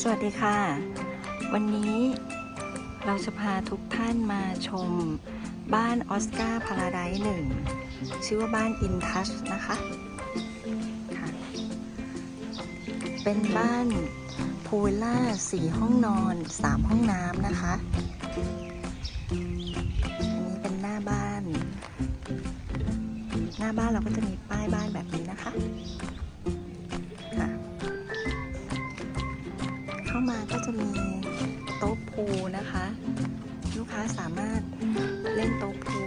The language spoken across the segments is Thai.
สวัสดีค่ะ วันนี้เราจะพาทุกท่านมาชมบ้านออสการ์พาราไดซ์หนึ่งชื่อว่าบ้านอินทัชนะคะค่ะ เป็นบ้านพูลล่าสี่ห้องนอนสามห้องน้ำนะคะ อันนี้เป็นหน้าบ้าน หน้าบ้านเราก็จะมีป้ายบ้านแบบนี้นะคะ มีโต๊ะพูนะคะ ลูกค้าสามารถเล่นโต๊ะพู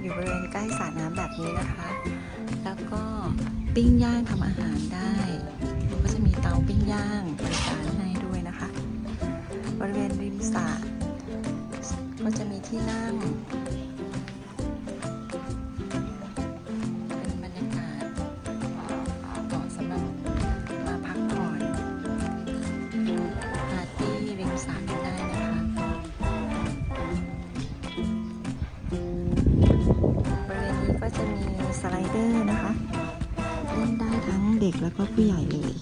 อยู่บริเวณใกล้สระน้ำแบบนี้นะคะ แล้วก็ปิ้งย่างทำอาหารได้ก็จะมีเตาปิ้งย่างบริการให้ด้วยนะคะ บริเวณริมสระก็จะมีที่นั่ง กแล้วก็ผู้ใหญ่เลย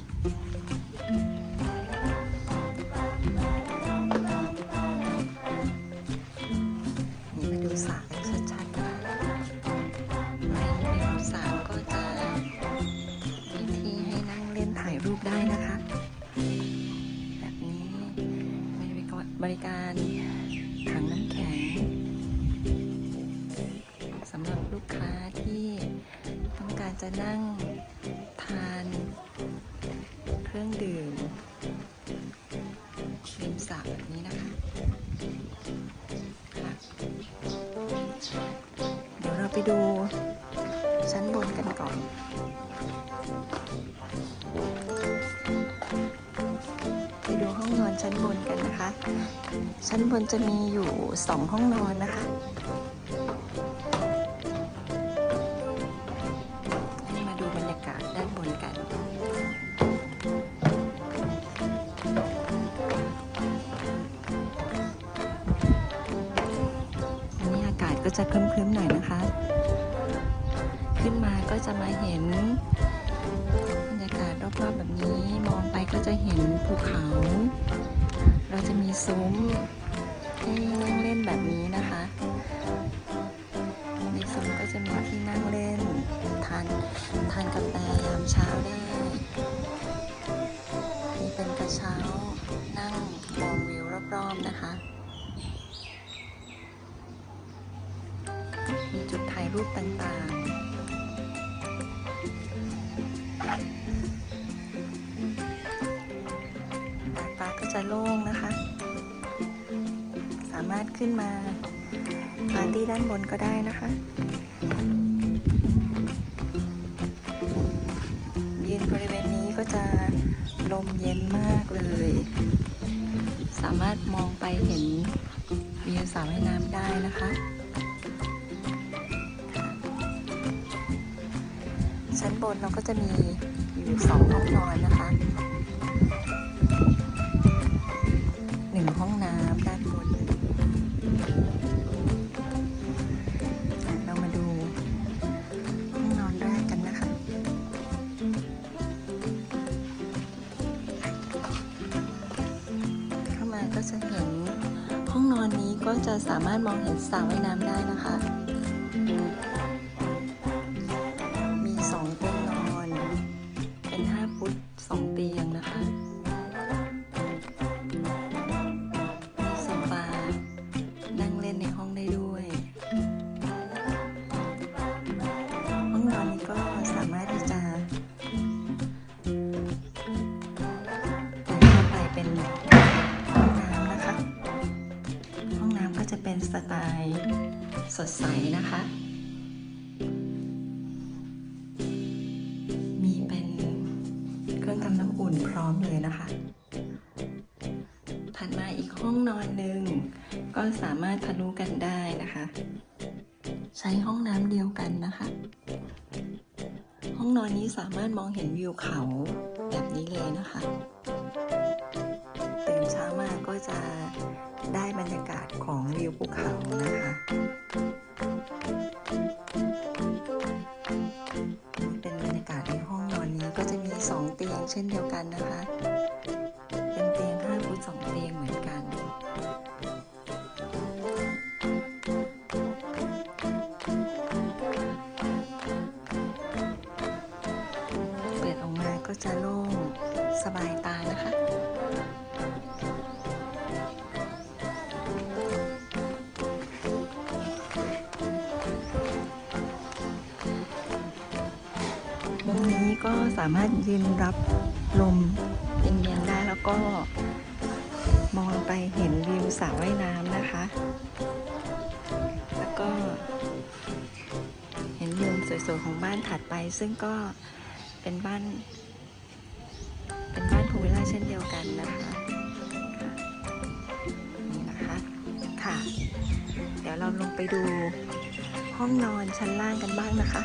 นี่มาดูสระกันชัดๆนะคะในริมสระก็จะมีที่ให้นั่งเล่นถ่ายรูปได้นะคะ แบบนี้บริการถังน้ำแข็งสำหรับลูกค้าที่ต้องการจะนั่ง ทานเครื่องดื่มริมสระแบบนี้นะคะค่ะเดี๋ยวเราไปดูชั้นบนกันก่อนไปดูห้องนอนชั้นบนกันนะคะ ชั้นบนจะมีอยู่สองห้องนอนนะคะ จะครึ้มๆหน่อยนะคะ ขึ้นมาก็จะมาเห็นบรรยากาศรอบๆแบบนี้มองไปก็จะเห็นภูเขา เราจะมีซุ้มให้นั่งเล่นแบบนี้นะคะในซุ้มก็จะมีที่นั่งเล่นทานทานกาแฟยามเช้าได้มีเป็นกระเช้านั่งมองวิวรอบๆนะคะ จุดถ่ายรูปต่างๆดาดฟ้าก็จะโล่งนะคะ สามารถขึ้นมาปาร์ตี้ด้านบนก็ได้นะคะยืนบริเวณนี้ก็จะลมเย็นมากเลย สามารถมองไปเห็นวิวสระว่ายน้ำได้นะคะ ชั้นบนเราก็จะมีอยู่สองห้องนอนนะคะหนึ่งห้องน้ำด้านบนเรามาดูห้องนอนแรกกันนะคะ เข้ามาก็จะเห็นห้องนอนนี้ก็จะสามารถมองเห็นสระว่ายน้ำได้นะคะ สดใสนะคะ มีเป็นเครื่องทำน้ำอุ่นพร้อมเลยนะคะ ถัดมาอีกห้องนอนหนึ่งก็สามารถทะลุกันได้นะคะ ใช้ห้องน้ำเดียวกันนะคะ ห้องนอนนี้สามารถมองเห็นวิวเขาแบบนี้เลยนะคะ วิวภูเขานะคะนี่เป็นบรรยากาศในห้องนอนนี้ก็จะมีสองเตียงเช่นเดียวกันนะคะ ก็สามารถยืนรับลมเย็นๆได้แล้วก็ มองไปเห็นวิวสระว่ายน้ำนะคะ แล้วก็ เห็นมุมสวยๆของบ้านถัดไป ซึ่งก็เป็นบ้าน เป็นบ้านพูวิลล่าเช่นเดียวกันนะคะนี่นะคะค่ะ เดี๋ยวเราลงไปดูห้องนอนชั้นล่างกันบ้างนะคะ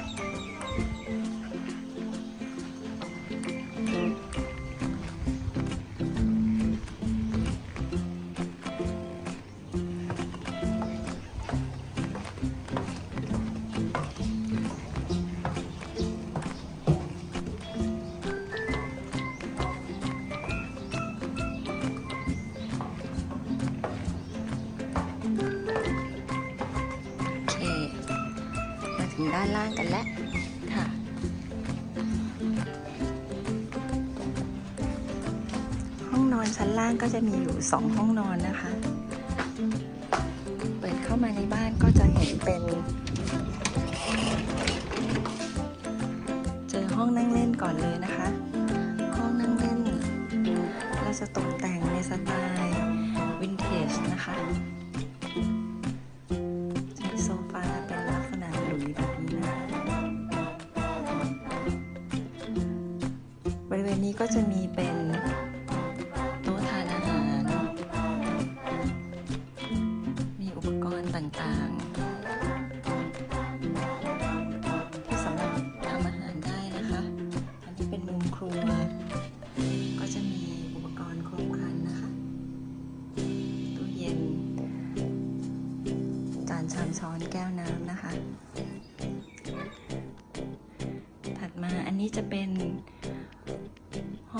ด้านล่างกันแล้วค่ะ ห้องนอนชั้นล่างก็จะมีอยู่สองห้องนอนนะคะ เปิดเข้ามาในบ้านก็จะเห็นเป็น เจอห้องนั่งเล่นก่อนเลยนะคะ ห้องนั่งเล่น เราจะตกแต่งในสไตล์วินเทจนะคะ ก็จะมีเป็น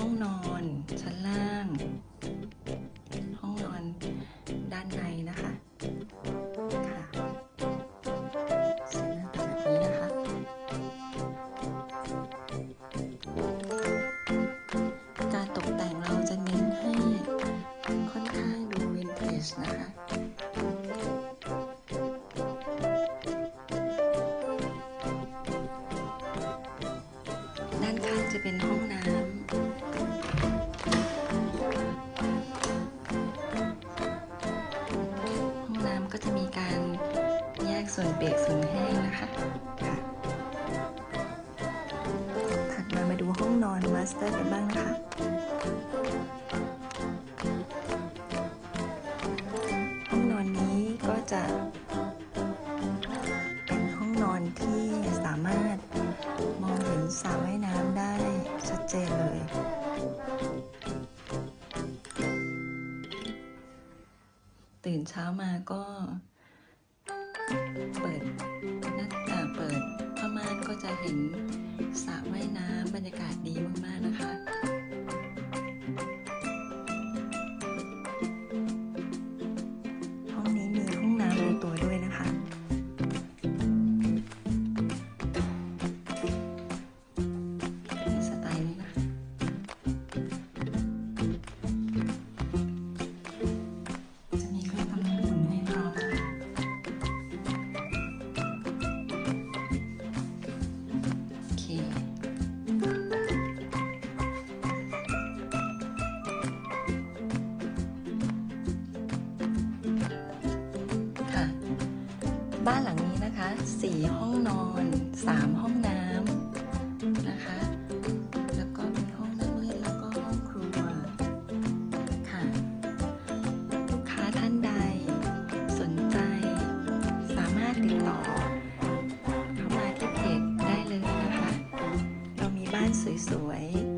ห้องนอนชั้นล่าง ห้องนอนด้านในนะคะค่ะเสียงหน้าตาแบบนี้นะคะ การตกแต่งเราจะเน้นให้ค่อนข้างดูวินเทจนะคะ ส่วนเปียกส่วนแห้งนะคะค่ะถัดมามาดูห้องนอนมาสเตอร์กันบ้างนะคะห้องนอนนี้ก็จะเป็นห้องนอนที่สามารถมองเห็นสระว่ายน้ำได้ชัดเจนเลยตื่นเช้ามาก็ เปิดหน้าต่างเปิดผ้าม่านก็จะเห็นสระว่ายน้ำบรรยากาศดีมากๆนะคะ บ้านหลังนี้นะคะ 4 ห้องนอน 3 ห้องน้ำนะคะ แล้วก็มีห้องนั่งเล่นแล้วก็ห้องครัวค่ะ ลูกค้าท่านใดสนใจ สามารถติดต่อ เข้ามาที่เพจได้เลยนะคะ เรามีบ้านสวยๆ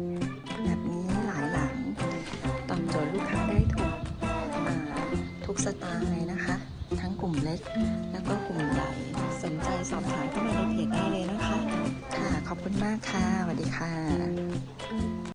ค่ะ